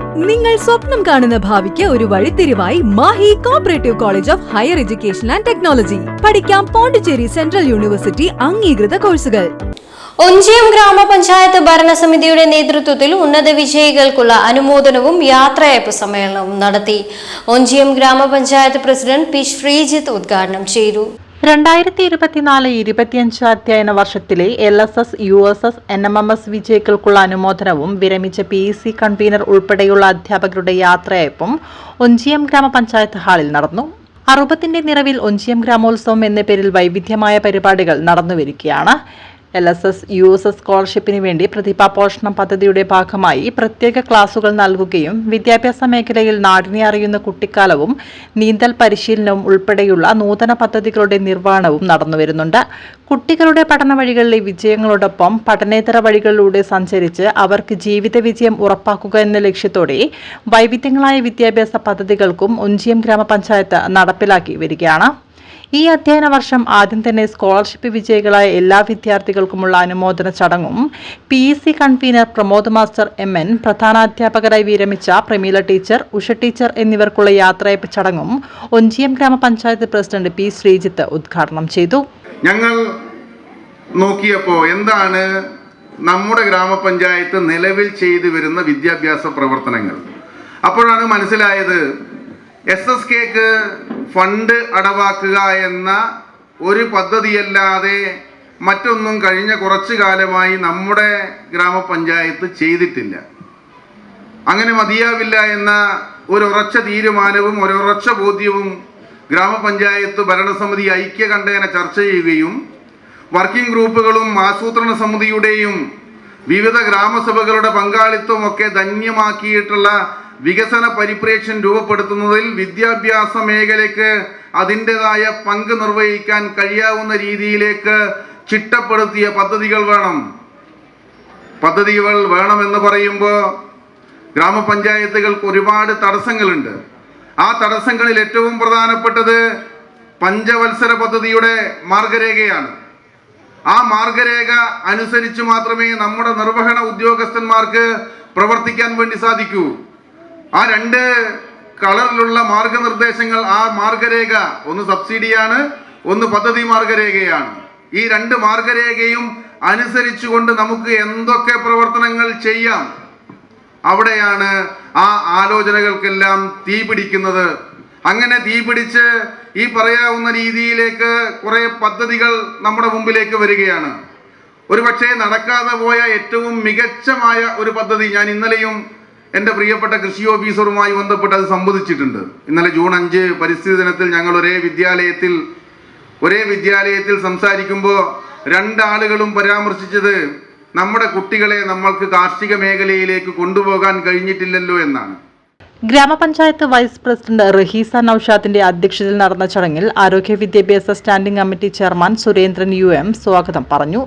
നിങ്ങൾ സ്വപ്നം കാണുന്ന ഭാവിക്ക് ഒരു വഴിത്തിരിവായി Mahe cooperative college of higher education and technology പഠിക്കാം പോണ്ടിച്ചേരി സെൻട്രൽ യൂണിവേഴ്സിറ്റി അംഗീകൃത കോഴ്സുകൾ. ഒഞ്ചിയം ഗ്രാമപഞ്ചായത്ത് ഭരണസമിതിയുടെ നേതൃത്വത്തിൽ ഉന്നത വിജയികൾക്കുള്ള അനുമോദനവും യാത്രയയപ്പ് സമ്മേളനവും നടത്തി. ഒഞ്ചിയം ഗ്രാമപഞ്ചായത്ത് പ്രസിഡന്റ് പി ശ്രീജിത്ത് ഉദ്ഘാടനം ചെയ്തു. രണ്ടായിരത്തി ഇരുപത്തിനാല് ഇരുപത്തിയഞ്ച് അധ്യയന വർഷത്തിലെ L S S U S S N M M S വിജയികൾക്കുള്ള അനുമോദനവും വിരമിച്ച പി സി കൺവീനർ ഉൾപ്പെടെയുള്ള അധ്യാപകരുടെ യാത്രയപ്പും ഒഞ്ചിയം ഗ്രാമപഞ്ചായത്ത് ഹാളിൽ നടന്നു. അറുപത്തിന്റെ നിറവിൽ ഒഞ്ചിയം ഗ്രാമോത്സവം എന്ന പേരിൽ വൈവിധ്യമായ പരിപാടികൾ നടന്നുവരികയാണ്. L S S U S S സ്കോളർഷിപ്പിന് വേണ്ടി പ്രതിഭാപോഷണം പദ്ധതിയുടെ ഭാഗമായി പ്രത്യേക ക്ലാസുകൾ നൽകുകയും വിദ്യാഭ്യാസ മേഖലയിൽ നാടിനെ അറിയുന്ന കുട്ടിക്കാലവും നീന്തൽ പരിശീലനവും ഉൾപ്പെടെയുള്ള നൂതന പദ്ധതികളുടെ നിർവഹണവും നടന്നുവരുന്നുണ്ട് കുട്ടികളുടെ പഠന വഴികളിലെ വിജയങ്ങളോടൊപ്പം പഠനേതര വഴികളിലൂടെ സഞ്ചരിച്ച് അവർക്ക് ജീവിത വിജയം ഉറപ്പാക്കുക എന്ന ലക്ഷ്യത്തോടെ വൈവിധ്യങ്ങളായ വിദ്യാഭ്യാസ പദ്ധതികൾക്കും ഒഞ്ചിയം ഗ്രാമപഞ്ചായത്ത് നടപ്പിലാക്കി വരികയാണ്. ഈ അധ്യയന വർഷം ആദ്യം തന്നെ സ്കോളർഷിപ്പ് വിജയികളായ എല്ലാ വിദ്യാർത്ഥികൾക്കുമുള്ള അനുമോദന ചടങ്ങും P C convener Pramod master M N പ്രധാനാധ്യാപകരായി വിരമിച്ച പ്രമീല ടീച്ചർ ഉഷ ടീച്ചർ എന്നിവർക്കുള്ള യാത്രയപ്പ് ചടങ്ങും ഒഞ്ചിയം ഗ്രാമപഞ്ചായത്ത് പ്രസിഡന്റ് പി ശ്രീജിത്ത് ഉദ്ഘാടനം ചെയ്തു. ഞങ്ങൾ നോക്കിയപ്പോൾ എന്താണ് നമ്മുടെ ഗ്രാമപഞ്ചായത്ത് നിലവിൽ ചെയ്തു വരുന്ന വിദ്യാഭ്യാസ പ്രവർത്തനങ്ങൾ? അപ്പോഴാണ് മനസ്സിലായത്. എസ് എസ് കെക്ക് ഫണ്ട് അടവാക്കുക എന്ന ഒരു പദ്ധതിയല്ലാതെ മറ്റൊന്നും കഴിഞ്ഞ കുറച്ചു കാലമായി നമ്മുടെ ഗ്രാമപഞ്ചായത്ത് ചെയ്തിട്ടില്ല. അങ്ങനെ മതിയാവില്ല എന്ന ഒരു ഉറച്ച തീരുമാനവും ഒരു ഉറച്ച ബോധ്യവും ഗ്രാമപഞ്ചായത്ത് ഭരണസമിതി ഐക്യകണ്ഠേന ചർച്ച ചെയ്യുകയും വർക്കിംഗ് ഗ്രൂപ്പുകളും ആസൂത്രണ സമിതിയുടെയും വിവിധ ഗ്രാമസഭകളുടെ പങ്കാളിത്തവും ഒക്കെ ധന്യമാക്കിയിട്ടുള്ള വികസന പരിപ്രേക്ഷ്യം രൂപപ്പെടുത്തുന്നതിൽ വിദ്യാഭ്യാസ മേഖലയ്ക്ക് അതിന്റെതായ പങ്ക് നിർവഹിക്കാൻ കഴിയാവുന്ന രീതിയിലേക്ക് ചിട്ടപ്പെടുത്തിയ പദ്ധതികൾ വേണം. പദ്ധതികൾ വേണമെന്ന് പറയുമ്പോൾ ഗ്രാമപഞ്ചായത്തുകൾക്ക് ഒരുപാട് തടസ്സങ്ങളുണ്ട്. ആ തടസ്സങ്ങളിൽ ഏറ്റവും പ്രധാനപ്പെട്ടത് പഞ്ചവത്സര പദ്ധതിയുടെ മാർഗരേഖയാണ്. ആ മാർഗരേഖ അനുസരിച്ച് മാത്രമേ നമ്മുടെ നിർവഹണ ഉദ്യോഗസ്ഥന്മാർക്ക് പ്രവർത്തിക്കാൻ വേണ്ടി സാധിക്കൂ. ആ രണ്ട് കളറിലുള്ള മാർഗനിർദ്ദേശങ്ങൾ ആ മാർഗരേഖ ഒന്ന് സബ്സിഡിയാണ് ഒന്ന് പദ്ധതി മാർഗരേഖയാണ്. ഈ രണ്ട് മാർഗരേഖയും അനുസരിച്ചുകൊണ്ട് നമുക്ക് എന്തൊക്കെ പ്രവർത്തനങ്ങൾ ചെയ്യാം? അവിടെയാണ് ആ ആലോചനകൾക്കെല്ലാം തീ പിടിക്കുന്നത്. അങ്ങനെ തീ പിടിച്ച് ഈ പറയാവുന്ന രീതിയിലേക്ക് കുറെ പദ്ധതികൾ നമ്മുടെ മുമ്പിലേക്ക് വരികയാണ്. ഒരുപക്ഷെ നടക്കാതെ പോയ ഏറ്റവും മികച്ചമായ ഒരു പദ്ധതി ഞാൻ ഇന്നലെയും എന്റെ പ്രിയപ്പെട്ട കൃഷി ഓഫീസറുമായി ബന്ധപ്പെട്ട് അത് സംവദിച്ചിട്ടുണ്ട്. ഇന്നലെ ജൂൺ അഞ്ച് പരിസ്ഥിതി ദിനത്തിൽ ഞങ്ങൾ ഒരേ വിദ്യാലയത്തിൽ ഒരേ വിദ്യാലയത്തിൽ സംസാരിക്കുമ്പോൾ രണ്ടാളുകളും പരാമർശിച്ചത് നമ്മുടെ കുട്ടികളെ നമ്മൾക്ക് കാർഷിക മേഖലയിലേക്ക് കൊണ്ടുപോകാൻ കഴിഞ്ഞിട്ടില്ലല്ലോ എന്നാണ്. ഗ്രാമപഞ്ചായത്ത് വൈസ് പ്രസിഡന്റ് റഹീസ നൌഷാദിന്റെ അധ്യക്ഷതയിൽ നടന്ന ചടങ്ങിൽ ആരോഗ്യ വിദ്യാഭ്യാസ standing committee chairman Surendran U M സ്വാഗതം പറഞ്ഞു.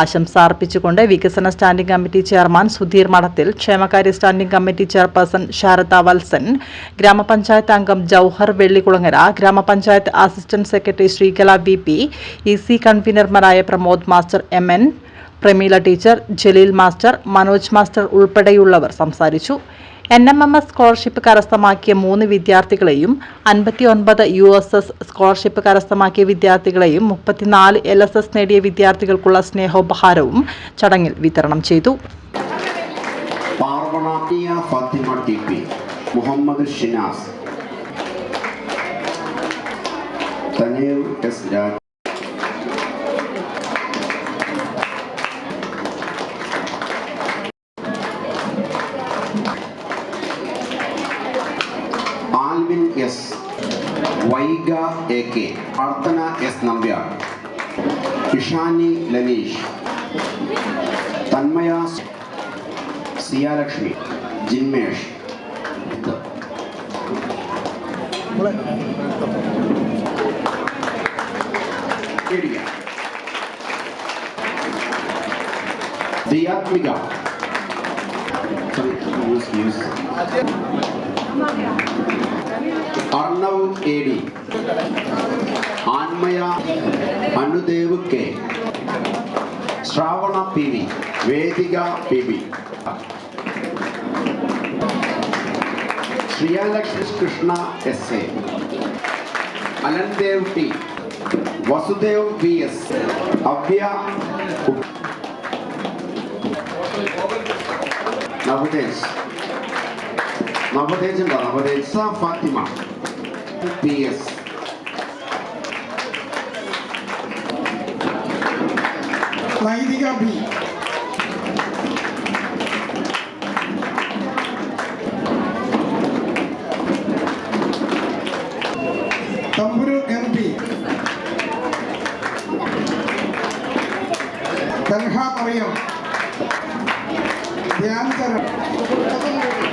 ആശംസ അർപ്പിച്ചുകൊണ്ട് വികസന standing committee chairman Sudheer Madathil ക്ഷേമകാര്യ standing committee chairperson Sharada Valsan ഗ്രാമപഞ്ചായത്ത് അംഗം ജൌഹർ വെള്ളിക്കുളങ്ങര ഗ്രാമപഞ്ചായത്ത് assistant secretary Sreekala V P E C കൺവീനർമാരായ Pramod master M N Prameela teacher Jaleel master Manoj master ഉൾപ്പെടെയുള്ളവർ സംസാരിച്ചു. N M M S scholarship കരസ്ഥമാക്കിയ മൂന്ന് വിദ്യാർത്ഥികളെയും അൻപത്തി ഒൻപത് യു എസ് എസ് സ്കോളർഷിപ്പ് കരസ്ഥമാക്കിയ വിദ്യാർത്ഥികളെയും മുപ്പത്തിനാല് എൽ എസ് എസ് നേടിയ വിദ്യാർത്ഥികൾക്കുള്ള സ്നേഹോപഹാരവും ചടങ്ങിൽ വിതരണം ചെയ്തു. Fathima Muhammad Shinas. Thaneer S Raj S. Vaiga A K. Prarthana S Nambiar Ishani Laneesh. Thanmaya Siyalakshmi. Jinmesh. Diyathmika. Sorry, use, use. D Anmaya Anudev K Sravana P V Vedika P V Sreeyalakshmi Krishna S A. Alandev T. Vasudev V S. Avya Navathej Navathej ഉണ്ടോ Navathej Fathima. Pias. Lagi tiga B. Tamburu Gampi. Tanha Mariam. Diantar.